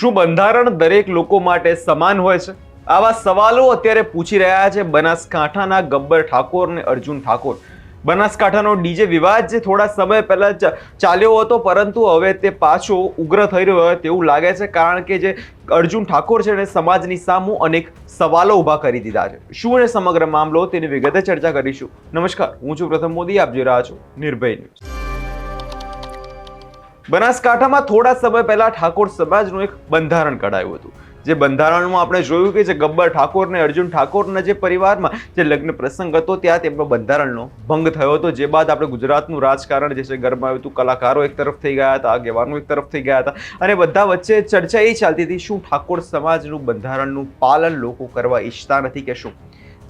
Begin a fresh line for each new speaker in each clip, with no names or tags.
શું બંધારણ દરેક લોકો માટે સમાન હોય છે? આવા સવાલો અત્યારે પૂછી રહ્યા છે બનાસકાંઠાના ગબ્બર ઠાકોર અને અર્જુન ઠાકોર. બનાસકાંઠાનો ડીજે વિવાદ જે થોડા સમય પહેલા ચાલ્યો હતો, પરંતુ હવે તે પાછો ઉગ્ર થઈ રહ્યો હોય તેવું લાગે છે, કારણ કે જે અર્જુન ઠાકોર છે એને સમાજની સામુ અનેક સવાલો ઊભા કરી દીધા છે. શું એ સમગ્ર મામલો તેની વિગતે ચર્ચા કરીશું? નમસ્કાર, હું છું પ્રથમ મોદી, આપ જોઈ રહ્યા છો નિર્ભય ન્યૂઝ. બનાસકાંઠામાં થોડા સમય પહેલા ઠાકોર સમાજનું એક બંધારણ કઢાયું હતું. જે બંધારણમાં આપણે જોયું કે જે ગબ્બર ઠાકોર અને અર્જુન ઠાકોરના જે પરિવારમાં જે લગ્ન પ્રસંગ હતો, ત્યાં તેમનો બંધારણનો ભંગ થયો હતો. જે બાદ આપણે ગુજરાતનું રાજકારણ જે છે ગરમાયું હતું. કલાકારો એક તરફ થઈ ગયા હતા, આગેવાનો એક તરફ થઈ ગયા હતા અને બધા વચ્ચે ચર્ચા એ ચાલતી હતી, શું ઠાકોર સમાજનું બંધારણનું પાલન લોકો કરવા ઈચ્છતા નથી કે શું?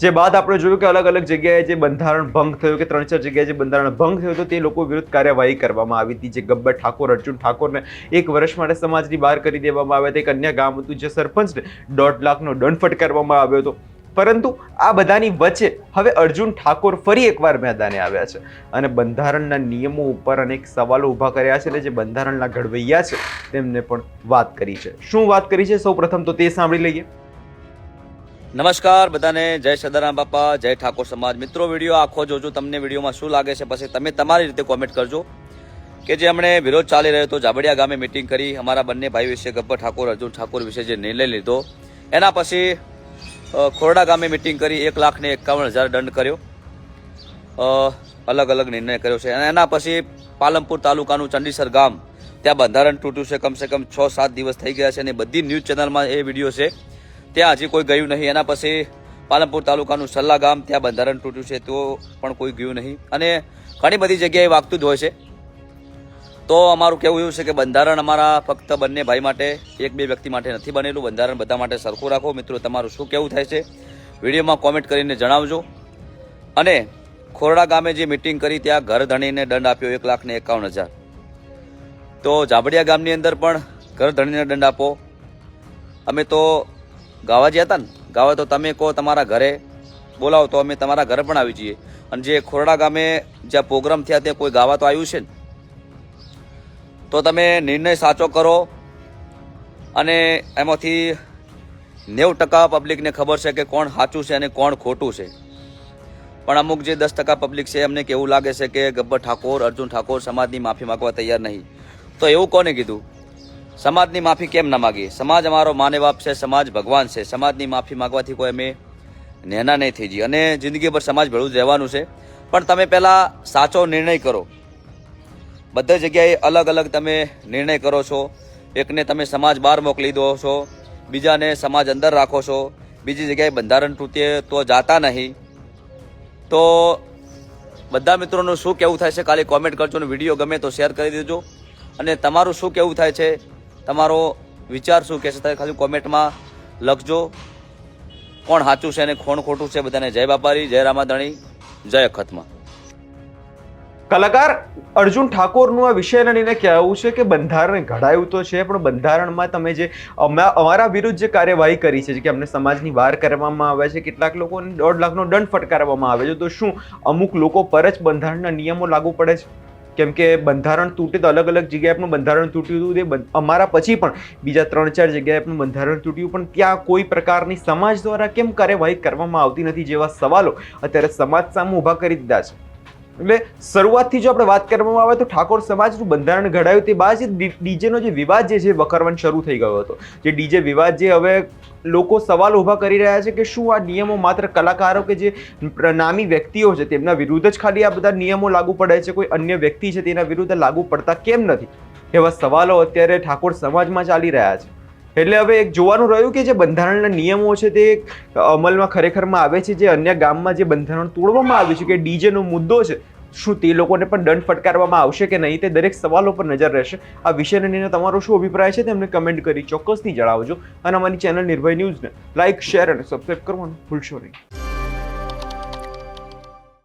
જે બાદ આપણે જોયું કે અલગ અલગ જગ્યાએ જે બંધારણ ભંગ થયું કે ત્રણ ચાર જગ્યાએ જે બંધારણ ભંગ થયું તો તે લોકો વિરુદ્ધ કાર્યવાહી કરવામાં આવી હતી. જે ગબ્બર ઠાકોર, અર્જુન ઠાકોરને એક વર્ષ માટે સમાજની બહાર કરી દેવામાં આવ્યા હતા. એક અન્ય ગામ હતું જે સરપંચને દોઢ લાખનો દંડ ફટકારવામાં આવ્યો હતો. પરંતુ આ બધાની વચ્ચે હવે અર્જુન ઠાકોર ફરી એકવાર મેદાને આવ્યા છે અને બંધારણના નિયમો ઉપર અનેક સવાલો ઊભા કર્યા છે અને જે બંધારણના ઘડવૈયા છે, તેમને પણ વાત કરી છે. શું વાત કરી છે? સૌ પ્રથમ તો તે સાંભળી લઈએ.
નમસ્કાર, બધાને જય સદારામ બાપા, જય ઠાકોર સમાજ. મિત્રો, વીડિયો આખો જોજો તમને વિડીયોમાં શું લાગે છે, પછી તમે તમારી રીતે કોમેન્ટ કરજો. કે જે હમણે વિરોધ ચાલી રહ્યો હતો જાબડિયા ગામે મિટિંગ કરી, અમારા બંને ભાઈ વિશે ગબ્બર ઠાકોર, અર્જુન ઠાકોર વિશે જે નિર્ણય લીધો, એના પછી ખોરડા ગામે મિટિંગ કરી, એક લાખ ને એકાવન હજાર દંડ કર્યો. અલગ અલગ નિર્ણય કર્યો છે. અને એના પછી પાલનપુર તાલુકાનું ચંડીસર ગામ, ત્યાં બંધારણ તૂટ્યું છે, કમસે કમ છ સાત દિવસ થઈ ગયા છે, અને બધી ન્યૂઝ ચેનલમાં એ વીડિયો છે. ત્યાં હજી કોઈ ગયું નહીં. એના પછી પાલનપુર તાલુકાનું સલ્લા ગામ ત્યાં બંધારણ તૂટ્યું છે, તો પણ કોઈ ગયું નહીં. અને ઘણી બધી જગ્યાએ વાગતું જ હોય છે. તો અમારું કહેવું એવું છે કે બંધારણ અમારા ફક્ત બંને ભાઈ માટે, એક બે વ્યક્તિ માટે નથી બનેલું. બંધારણ બધા માટે સરખું રાખો. મિત્રો, તમારું શું કહેવું થાય છે? વિડીયોમાં કોમેન્ટ કરીને જણાવજો. અને ખોરડા ગામે જે મિટિંગ કરી, ત્યાં ઘર ધણીને દંડ આપ્યો એક લાખ ને એકાવન હજાર. તો જાબડિયા ગામની અંદર પણ ઘર ધણીને દંડ આપો. અમે તો ગાવા ગયા હતા ને, ગાવા તો તમે કહો તમારા ઘરે. બોલાવો તો અમે તમારા ઘરે પણ આવી જઈએ. અને જે ખોરડા ગામે જ્યાં પ્રોગ્રામ થયા ત્યાં કોઈ ગાવા તો આવ્યું છે ને? તો તમે નિર્ણય સાચો કરો અને એમાંથી નેવું ટકા પબ્લિકને ખબર છે કે કોણ સાચું છે અને કોણ ખોટું છે. પણ અમુક જે દસ ટકા પબ્લિક છે, એમને કેવું લાગે છે કે ગબ્બર ઠાકોર, અર્જુન ઠાકોર સમાજની માફી માગવા તૈયાર નહીં. તો એવું કોને કીધું? સમાજની માફી કેમ ના માગીએ? સમાજ અમારો માને બાપ છે, સમાજ ભગવાન છે. સમાજની માફી માંગવાથી કોઈ અમે નેના નહીં થઈ જઈએ. અને જિંદગીભર સમાજ ભેળું રહેવાનું છે. પણ તમે પહેલાં સાચો નિર્ણય કરો. બધી જગ્યાએ અલગ અલગ તમે નિર્ણય કરો છો. એકને તમે સમાજ બહાર મોકલી દો છો. બીજાને સમાજ અંદર રાખો છો. બીજી જગ્યાએ બંધારણ તૂટે તો જાતા નહીં. તો બધા મિત્રોનું શું કેવું થાય છે? ખાલી કોમેન્ટ કરજો અને વીડિયો ગમે તો શેર કરી દેજો. અને તમારું શું કેવું થાય છે? તમારો વિચાર શું કહેશે? તમે ખાલી કોમેન્ટમાં લખજો. કોણ સાચું છે અને કોણ ખોટું છે બધાને જય બાપારી, જય રામાધણી, જય અખતમાં.
કલાકાર અર્જુન ઠાકોરનું આ વિષય લઈને કહેવું છે કે બંધારણ ઘડાયું તો છે, પણ બંધારણમાં તમે જે અમા- અમારા વિરુદ્ધ જે કાર્યવાહી કરી છે કે અમને સમાજની બહાર કરવામાં આવે છે, કેટલાક લોકોને દોઢ લાખનો દંડ ફટકારવામાં આવે છે, તો શું અમુક લોકો પર જ બંધારણના નિયમો લાગુ પડે છે? કેમ કે બંધારણ તૂટે તો અલગ અલગ જગ્યાએ પણ બંધારણ તૂટ્યું હતું. તે અમારા પછી પણ બીજા ત્રણ ચાર જગ્યાએ પણ બંધારણ તૂટ્યું, પણ ત્યાં કોઈ પ્રકારની સમાજ દ્વારા કેમ કાર્યવાહી કરવામાં આવતી નથી જેવા સવાલો અત્યારે સમાજ સામે ઊભા કરી દીધા છે. એટલે શરૂઆતથી જો આપણે વાત કરવામાં આવે તો ઠાકોર સમાજનું બંધારણ ઘડાયું તે બાદ જે ડીજેનો જે વિવાદ જે છે વકરવાનો શરૂ થઈ ગયો હતો. જે ડીજે વિવાદ જે હવે લોકો સવાલ ઊભા કરી રહ્યા છે કે શું આ નિયમો માત્ર કલાકારો કે જે નામી વ્યક્તિઓ છે તેમના વિરુદ્ધ જ ખાલી આ બધા નિયમો લાગુ પડે છે? કોઈ અન્ય વ્યક્તિ છે તેના વિરુદ્ધ લાગુ પડતા કેમ નથી? એવા સવાલો અત્યારે ઠાકોર સમાજમાં ચાલી રહ્યા છે. એટલે હવે એક જોવાનું રહ્યું કે જે બંધારણના નિયમો છે તે અમલમાં ખરેખરમાં આવે છે, જે અન્ય ગામમાં જે બંધારણ તોડવામાં આવ્યું છે, કે ડીજેનો મુદ્દો છે, શું તે લોકોને પણ દંડ ફટકારવામાં આવશે કે નહીં, તે દરેક સવાલો પર નજર રહેશે. આ વિષયને લઈને તમારો શું અભિપ્રાય છે તેમને કમેન્ટ કરી ચોક્કસથી જણાવજો. અને અમારી ચેનલ નિર્ભય ન્યૂઝને લાઇક શેર અને સબસ્ક્રાઈબ કરવાનું ભૂલશો નહીં.